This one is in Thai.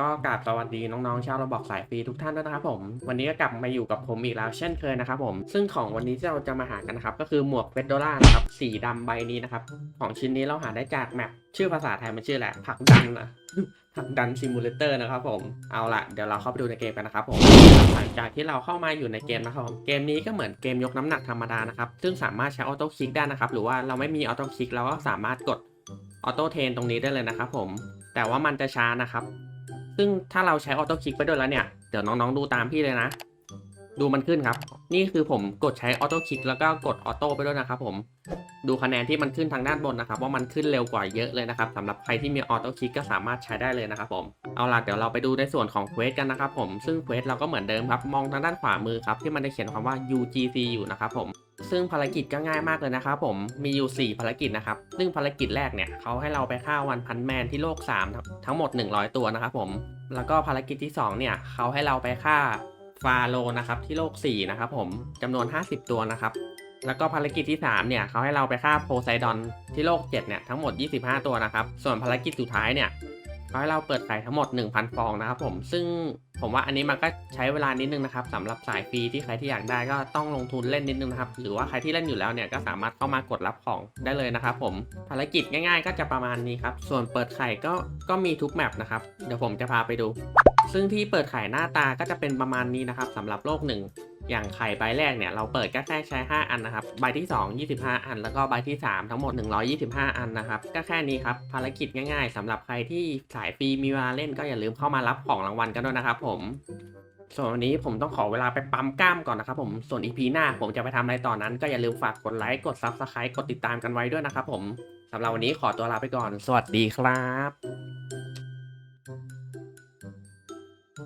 ก็กราบสวัสดีน้องๆชาวระบอกสายฟรีทุกท่านด้วยนะครับผม วันนี้ก็กลับมาอยู่กับผมอีกแล้วเช่นเคยนะครับผมซึ่งของวันนี้ที่เราจะมาหากันนะครับก็คือหมวกเฟดโดล่านะครับสีดำใบนี้นะครับของชิ้นนี้เราหาได้จากแมปชื่อภาษาไทยมันชื่อแหละผักดันนะผักดันซิมูเลเตอร์นะครับผมเอาละเดี๋ยวเราเข้าไปดูในเกมกันนะครับผมหลังจากที่เราเข้ามาอยู่ในเกมนะครับผมเกมนี้ก็เหมือนเกมยกน้ำหนักธรรมดานะครับซึ่งสามารถใช้ออโต้คลิกได้นะครับหรือว่าเราไม่มีออโต้คลิกเราก็สามารถกดออโต้เทนตรงนี้ได้เลยนะครับผมแต่ว่ามันจะช้านะครับ ซึ่งถ้าเราใช้ออโต้คลิกไปด้วยแล้วเนี่ย เดี๋ยวน้องๆดูตามพี่เลยนะ ดูมันขึ้นครับ นี่คือผมกดใช้ออโต้คลิกแล้วก็กดออโต้ไปด้วยนะครับผมดูคะแนนที่มันขึ้นทางด้านบนนะครับ ว่ามันขึ้นเร็วกว่าเยอะเลยนะครับสำหรับใครที่มีออโต้คลิกก็สามารถใช้ได้เลยนะครับผมเอาล่ะเดี๋ยวเราไปดูในส่วนของเควสกันนะครับผมซึ่งเควสเราก็เหมือนเดิมครับ มองทางด้านขวามือครับที่มันจะเขียนคำว่า UGC อยู่นะครับผมซึ่งภารกิจก็ง่ายมากเลยนะครับผมมีอยู่ 4 ภารกิจนะครับ ซึ่งภารกิจแรกเนี่ยเขาให้เราไปฆ่าวันพันแมนที่โลก 3 ทั้งหมด 100 ตัวนะครับผมแล้วก็ภารกิจที่2เนี่ยเขาให้เราไปฆ่า ฟาโลนะครับที่โลก 4 นะครับผมจำนวน 50 ตัวนะครับ แล้วก็ภารกิจที่ 3 เนี่ยเขาให้เราไปฆ่าโพไซดอนที่โลก 7 เนี่ยทั้งหมด 25 ตัวนะครับ ส่วนภารกิจสุดท้ายเนี่ยเขาให้เราเปิดไข่ทั้งหมด 1,000 ฟองนะครับผมซึ่งผมว่าอันนี้มันก็ใช้เวลานิดนึงนะครับสำหรับสายฟรีที่ใครที่อยากได้ก็ต้องลงทุนเล่นนิดนึงนะครับ หรือว่าใครที่เล่นอยู่แล้วเนี่ยก็สามารถเข้ามากดรับของได้เลยนะครับผมภารกิจง่าย ๆ ก็จะประมาณนี้ครับส่วนเปิดไข่ก็ก็มีทุกแมปนะครับเดี๋ยวผมจะพาไปดู ซึ่งที่เปิดไข่หน้าตาก็จะเป็นประมาณนี้นะครับสำหรับโลกหนึ่งอย่างไข่ใบแรกเนี่ยเราเปิดก็แค่ใช้ 5 อันนะครับ ใบที่ 2 25 อัน แล้วก็ใบที่ 3 ทั้งหมด 125 อันนะครับ ก็แค่นี้ครับ ภารกิจง่ายๆสำหรับใครที่สายฟรีมีเวลาเล่นก็อย่าลืมเข้ามารับของรางวัลกันด้วยนะครับผม ส่วนวันนี้ผมต้องขอเวลาไปปั๊มกล้ามก่อนนะครับผม ส่วน EP หน้าผมจะไปทำอะไรต่อนนั้น ก็อย่าลืมฝากกดไลค์กด Subscribe กดติดตามกันไว้ด้วยนะครับผมสำหรับวันนี้ขอตัวลาไปก่อน สวัสดีครับ